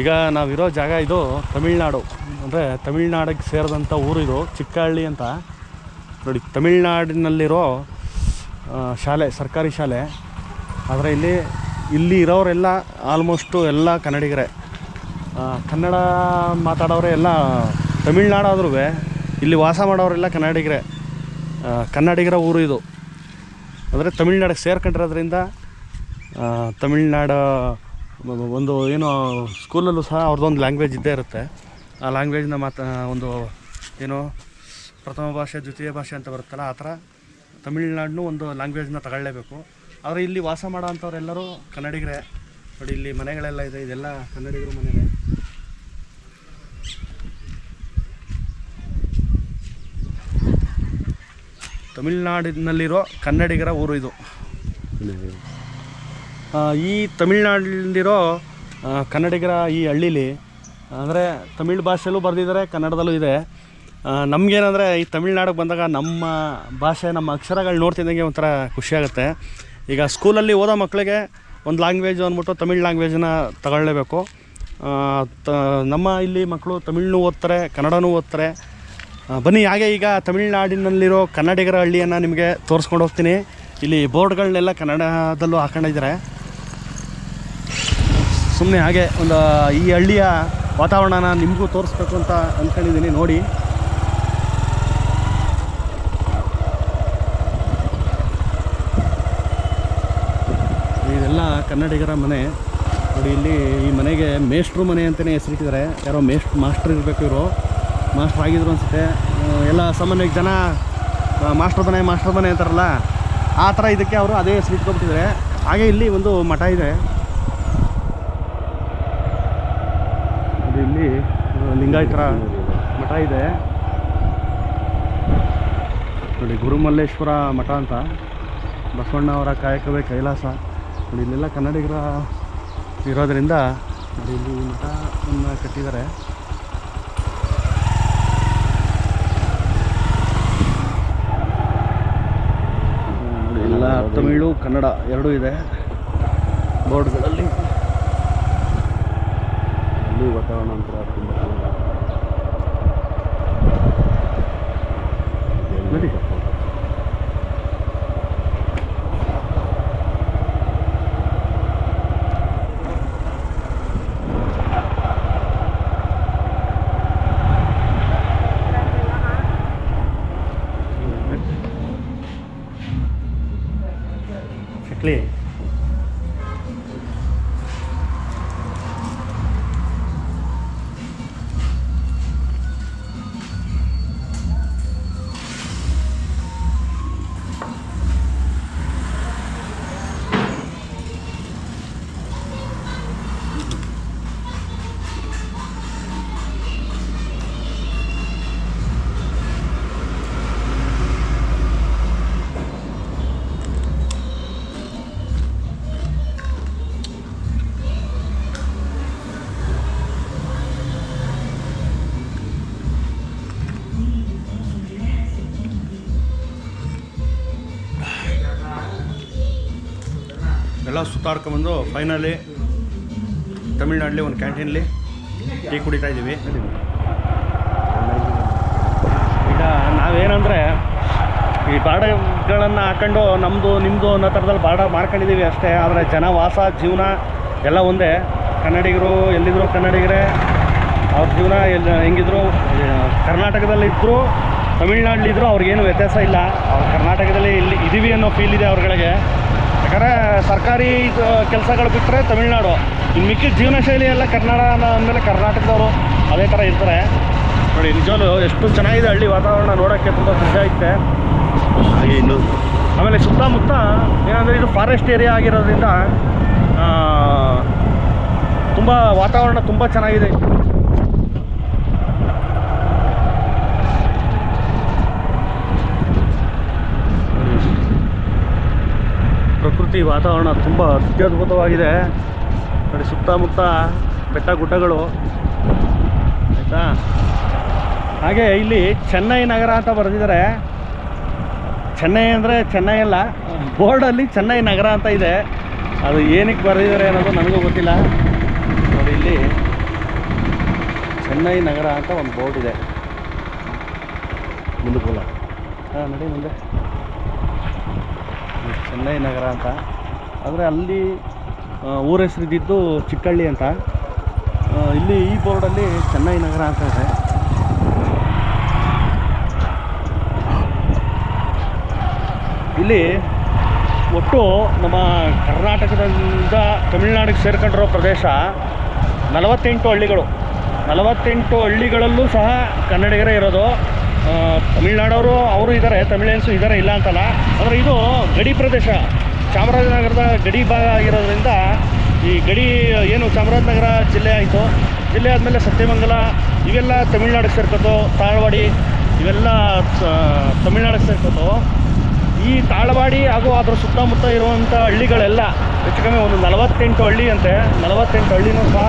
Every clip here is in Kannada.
ಈಗ ನಾವಿರೋ ಜಾಗ ಇದು ತಮಿಳ್ನಾಡು. ಅಂದರೆ ತಮಿಳ್ನಾಡಿಗೆ ಸೇರಿದಂಥ ಊರು ಇದು ಚಿಕ್ಕಹಳ್ಳಿ ಅಂತ. ನೋಡಿ, ತಮಿಳ್ನಾಡಿನಲ್ಲಿರೋ ಶಾಲೆ, ಸರ್ಕಾರಿ ಶಾಲೆ. ಆದರೆ ಇಲ್ಲಿ ಇಲ್ಲಿ ಇರೋರೆಲ್ಲ ಆಲ್ಮೋಸ್ಟು ಎಲ್ಲ ಕನ್ನಡಿಗರೇ. ಕನ್ನಡ ಮಾತಾಡೋರೆ ಎಲ್ಲ ತಮಿಳ್ನಾಡಾದ್ರೂ ಇಲ್ಲಿ ವಾಸ ಮಾಡೋರೆಲ್ಲ ಕನ್ನಡಿಗರೇ. ಕನ್ನಡಿಗರ ಊರು ಇದು. ಅಂದರೆ ತಮಿಳ್ನಾಡಿಗೆ ಸೇರ್ಕೊಂಡಿರೋದ್ರಿಂದ ತಮಿಳ್ನಾಡು ಒಂದು ಏನು ಸ್ಕೂಲಲ್ಲೂ ಸಹ ಅವ್ರದ್ದೊಂದು ಲ್ಯಾಂಗ್ವೇಜ್ ಇದ್ದೇ ಇರುತ್ತೆ. ಆ ಲ್ಯಾಂಗ್ವೇಜ್ನ ಮಾತಾ ಒಂದು ಏನು ಪ್ರಥಮ ಭಾಷೆ, ದ್ವಿತೀಯ ಭಾಷೆ ಅಂತ ಬರುತ್ತಲ್ಲ, ಆ ಥರ ತಮಿಳ್ನಾಡನ್ನೂ ಒಂದು ಲ್ಯಾಂಗ್ವೇಜ್ನ ತಗೊಳ್ಳೇಬೇಕು. ಆದರೆ ಇಲ್ಲಿ ವಾಸ ಮಾಡೋ ಅಂಥವ್ರೆಲ್ಲರೂ ಕನ್ನಡಿಗರೇ. ನೋಡಿ, ಇಲ್ಲಿ ಮನೆಗಳೆಲ್ಲ ಇದೆ, ಇದೆಲ್ಲ ಕನ್ನಡಿಗರು ಮನೆಯೇ. ತಮಿಳ್ನಾಡಿನಲ್ಲಿರೋ ಕನ್ನಡಿಗರ ಊರು ಇದು. ಈ ತಮಿಳ್ನಾಡಲ್ಲಿರೋ ಕನ್ನಡಿಗರ ಈ ಹಳ್ಳೀಲಿ, ಅಂದರೆ ತಮಿಳ್ ಭಾಷೆಯಲ್ಲೂ ಬರೆದಿದ್ದಾರೆ ಕನ್ನಡದಲ್ಲೂ ಇದೆ. ನಮಗೇನಂದರೆ ಈ ತಮಿಳ್ನಾಡಿಗೆ ಬಂದಾಗ ನಮ್ಮ ಭಾಷೆ, ನಮ್ಮ ಅಕ್ಷರಗಳು ನೋಡ್ತಿದ್ದಂಗೆ ಒಂಥರ ಖುಷಿಯಾಗುತ್ತೆ ಈಗ ಸ್ಕೂಲಲ್ಲಿ ಓದೋ ಮಕ್ಕಳಿಗೆ ಒಂದು ಲ್ಯಾಂಗ್ವೇಜ್ ಅಂದ್ಬಿಟ್ಟು ತಮಿಳ್ ಲ್ಯಾಂಗ್ವೇಜನ್ನ ತಗೊಳ್ಳೇಬೇಕು ತ, ನಮ್ಮ ಇಲ್ಲಿ ಮಕ್ಕಳು ತಮಿಳ್ನು ಓದ್ತಾರೆ, ಕನ್ನಡನೂ ಓದ್ತಾರೆ. ಬನ್ನಿ, ಹಾಗೆ ಈಗ ತಮಿಳ್ನಾಡಿನಲ್ಲಿರೋ ಕನ್ನಡಿಗರ ಹಳ್ಳಿಯನ್ನು ನಿಮಗೆ ತೋರಿಸ್ಕೊಂಡು ಹೋಗ್ತೀನಿ. ಇಲ್ಲಿ ಬೋರ್ಡ್ಗಳನ್ನೆಲ್ಲ ಕನ್ನಡದಲ್ಲೂ ಹಾಕೊಂಡಿದ್ದಾರೆ. ಸುಮ್ಮನೆ ಹಾಗೆ ಒಂದು, ಈ ಹಳ್ಳಿಯ ವಾತಾವರಣನ ನಿಮಗೂ ತೋರಿಸ್ಬೇಕು ಅಂತ ಅಂದ್ಕೊಂಡಿದ್ದೀನಿ ನೋಡಿ. ಇದೆಲ್ಲ ಕನ್ನಡಿಗರ ಮನೆ. ನೋಡಿ, ಇಲ್ಲಿ ಈ ಮನೆಗೆ ಮೇಷ್ಟ್ರು ಮನೆ ಅಂತಲೇ ಹೆಸರಿಟ್ಟಿದ್ದಾರೆ. ಯಾರೋ ಮೇಸ್ಟ್ ಮಾಸ್ಟ್ರ್ ಇರಬೇಕು ಇವರು. ಮಾಸ್ಟ್ರ್ ಆಗಿದ್ರು ಅನಿಸುತ್ತೆ. ಎಲ್ಲ ಸಾಮಾನ್ಯವಾಗಿ ಜನ ಮಾಸ್ಟರ್ ಮನೆ ಮಾಸ್ಟರ್ ಮನೆ ಅಂತಾರಲ್ಲ, ಆ ಥರ ಇದಕ್ಕೆ ಅವರು ಅದೇ ಹೆಸರು ಇಟ್ಕೊಬಿಟ್ಟಿದ್ದಾರೆ ಹಾಗೆ ಇಲ್ಲಿ ಒಂದು ಮಠ ಇದೆ ಅದು ಇಲ್ಲಿ ಆ, ಲಿಂಗಾಯತರ ಮಠ ಇದೆ. ನೋಡಿ, ಗುರುಮಲ್ಲೇಶ್ವರ ಮಠ ಅಂತ. ಬಸವಣ್ಣ ಅವರ ಕಾಯಕವೇ ಕೈಲಾಸ. ನೋಡಿ, ಇಲ್ಲೆಲ್ಲ ಕನ್ನಡಿಗರ ಇರೋದರಿಂದ ನೋಡಿ, ಇಲ್ಲಿ ಮಠವನ್ನು ಕಟ್ಟಿದ್ದಾರೆ. ಎಲ್ಲ ತಮಿಳು, ಕನ್ನಡ ಎರಡೂ ಇದೆ. ಬೋರ್ಡ್ಗಳಲ್ಲಿ. ಅಲ್ಲಿ ವಾತಾವರಣ ಒಂಥರ clean. ಸುತ್ತಾಡ್ಕೊಂಬಂದು ಫೈನಲಿ ತಮಿಳ್ನಾಡಲ್ಲಿ ಒಂದು ಕ್ಯಾಂಟೀನಲ್ಲಿ ಟೀ ಕುಡಿತಾ ಇದ್ದೀವಿ. ಈಗ ನಾವೇನಂದರೆ ಈ ಬಾಡಗಳನ್ನು ಹಾಕೊಂಡು ನಮ್ಮದು ನಿಮ್ಮದು ಅನ್ನೋ ಥರದಲ್ಲಿ ಬಾಡ ಮಾಡ್ಕೊಂಡಿದ್ದೀವಿ ಅಷ್ಟೇ. ಆದರೆ ಜನ ವಾಸ, ಜೀವನ ಎಲ್ಲ ಒಂದೇ. ಕನ್ನಡಿಗರು ಎಲ್ಲಿದ್ದರೂ ಕನ್ನಡಿಗರೇ. ಅವ್ರ ಜೀವನ ಎಲ್ಲಿ ಹೆಂಗಿದ್ರು? ಕರ್ನಾಟಕದಲ್ಲಿದ್ದರೂ ತಮಿಳ್ನಾಡಲ್ಲಿದ್ದರೂ ಅವ್ರಿಗೇನು ವ್ಯತ್ಯಾಸ ಇಲ್ಲ. ಅವ್ರು ಕರ್ನಾಟಕದಲ್ಲಿ ಇಲ್ಲಿ ಇದ್ದೀವಿ ಅನ್ನೋ ಫೀಲ್ ಇದೆ ಅವ್ರಗಳಿಗೆ ಯಾಕಂದರೆ ಸರ್ಕಾರಿ ಕೆಲಸಗಳು ಬಿಟ್ಟರೆ ತಮಿಳ್ನಾಡು. ಇನ್ನು ಮಿಕ್ಕಿದ ಜೀವನ ಶೈಲಿ ಎಲ್ಲ ಕನ್ನಡ ಅಂದಮೇಲೆ ಕರ್ನಾಟಕದವರು ಅದೇ ಥರ ಇರ್ತಾರೆ. ನೋಡಿ ನಿಜವಾಗ್ಲು ಎಷ್ಟು ಚೆನ್ನಾಗಿದೆ ಹಳ್ಳಿ ವಾತಾವರಣ ನೋಡೋಕ್ಕೆ ತುಂಬ ಖುಷಿ ಐತೆ ಹಾಗೆ ಇನ್ನು. ಆಮೇಲೆ ಸುತ್ತಮುತ್ತ ಏನಂದರೆ ಇದು ಫಾರೆಸ್ಟ್ ಏರಿಯಾ ಆಗಿರೋದ್ರಿಂದ ತುಂಬ ವಾತಾವರಣ ತುಂಬ ಚೆನ್ನಾಗಿದೆ. ಪ್ರಕೃತಿ ವಾತಾವರಣ ತುಂಬ ಅತ್ಯದ್ಭುತವಾಗಿದೆ. ನೋಡಿ ಸುತ್ತಮುತ್ತ ಬೆಟ್ಟ ಗುಡ್ಡಗಳು. ಆಯಿತಾ? ಹಾಗೆ ಇಲ್ಲಿ ಚೆನ್ನೈ ನಗರ ಅಂತ ಬರೆದಿದ್ದಾರೆ. ಚೆನ್ನೈ ಅಂದರೆ ಚೆನ್ನೈ ಅಲ್ಲ ಬೋರ್ಡಲ್ಲಿ ಚೆನ್ನೈ ನಗರ ಅಂತ ಇದೆ. ಅದು ಏನಕ್ಕೆ ಬರೆದಿದ್ದಾರೆ ಅನ್ನೋದು ನನಗೂ ಗೊತ್ತಿಲ್ಲ. ನೋಡಿ ಇಲ್ಲಿ ಚೆನ್ನೈ ನಗರ ಅಂತ ಒಂದು ಬೋರ್ಡ್ ಇದೆ. ಮುಂದಕ್ಕೆ ಹಾಂ, ನಡಿ ಮುಂದೆ. ಚೆನ್ನೈ ನಗರ ಅಂತ. ಆದರೆ ಅಲ್ಲಿ ಊರ ಹೆಸರು ಇದ್ದಿದ್ದು ಚಿಕ್ಕಳ್ಳಿ ಅಂತ. ಇಲ್ಲಿ ಈ ಬೋರ್ಡಲ್ಲಿ ಚೆನ್ನೈ ನಗರ ಅಂತ ಇದೆ. ಇಲ್ಲಿ ಒಟ್ಟು ನಮ್ಮ ಕರ್ನಾಟಕದಿಂದ ತಮಿಳ್ನಾಡಿಗೆ ಸೇರ್ಕೊಂಡಿರೋ ಪ್ರದೇಶ ನಲವತ್ತೆಂಟು ಹಳ್ಳಿಗಳು. ನಲವತ್ತೆಂಟು ಹಳ್ಳಿಗಳಲ್ಲೂ ಸಹ ಕನ್ನಡಿಗರೇ ಇರೋದು. ತಮಿಳ್ನಾಡವರು, ಅವರು ಇದ್ದಾರೆ ತಮಿಳಿಯನ್ಸು ಇದ್ದಾರೆ ಇಲ್ಲ ಅಂತಲ್ಲ. ಆದರೆ ಇದು ಗಡಿ ಪ್ರದೇಶ. ಚಾಮರಾಜನಗರದ ಗಡಿ ಭಾಗ ಆಗಿರೋದ್ರಿಂದ ಈ ಗಡಿ, ಏನು ಚಾಮರಾಜನಗರ ಜಿಲ್ಲೆ ಆಯಿತು. ಜಿಲ್ಲೆ ಆದಮೇಲೆ ಸತ್ಯಮಂಗಲ, ಇವೆಲ್ಲ ತಮಿಳ್ನಾಡಿಗೆ ಸೇರ್ಕೋತು. ತಾಳ್ವಾಡಿ, ಇವೆಲ್ಲ ತಮಿಳ್ನಾಡಿಗೆ ಸೇರ್ಕೋತು. ಈ ತಾಳವಾಡಿ ಹಾಗೂ ಅದರ ಸುತ್ತಮುತ್ತ ಇರುವಂಥ ಹಳ್ಳಿಗಳೆಲ್ಲ, ಹೆಚ್ಚು ಕಮ್ಮಿ ಒಂದು ನಲವತ್ತೆಂಟು ಹಳ್ಳಿ ಅಂತೆ. ನಲವತ್ತೆಂಟು ಹಳ್ಳಿನೂ ಸಹ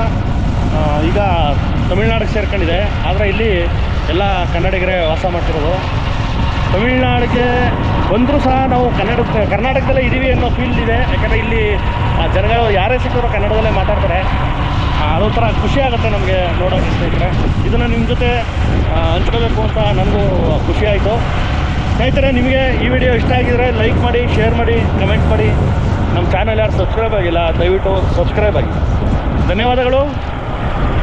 ಈಗ ತಮಿಳ್ನಾಡಿಗೆ ಸೇರ್ಕೊಂಡಿದೆ. ಆದರೆ ಇಲ್ಲಿ ಎಲ್ಲ ಕನ್ನಡಿಗರೇ ವಾಸ ಮಾಡ್ತಿರೋದು. ತಮಿಳ್ನಾಡಿಗೆ ಬಂದರೂ ಸಹ ನಾವು ಕನ್ನಡ, ಕರ್ನಾಟಕದಲ್ಲೇ ಇದ್ದೀವಿ ಅನ್ನೋ ಫೀಲ್ ಇದೆ. ಯಾಕಂದರೆ ಇಲ್ಲಿ ಜನಗಳು ಯಾರೇ ಸಿಕ್ಕಿದ್ರು ಕನ್ನಡದಲ್ಲೇ ಮಾತಾಡ್ತಾರೆ. ಅದೊಂಥರ ಖುಷಿ ಆಗುತ್ತೆ ನಮಗೆ ನೋಡೋಕೆ ಸ್ನೇಹಿತರೆ ಇದನ್ನು ನಿಮ್ಮ ಜೊತೆ ಹಂಚ್ಕೋಬೇಕು ಅಂತ ನನಗೂ ಖುಷಿ ಆಯಿತು. ಸ್ನೇಹಿತರೆ, ನಿಮಗೆ ಈ ವಿಡಿಯೋ ಇಷ್ಟ ಆಗಿದ್ರೆ ಲೈಕ್ ಮಾಡಿ, ಶೇರ್ ಮಾಡಿ, ಕಮೆಂಟ್ ಮಾಡಿ. ನಮ್ಮ ಚಾನಲ್ ಯಾರು ಸಬ್ಸ್ಕ್ರೈಬ್ ಆಗಿಲ್ಲ, ದಯವಿಟ್ಟು ಸಬ್ಸ್ಕ್ರೈಬ್ ಆಗಿ. ಧನ್ಯವಾದಗಳು. Thank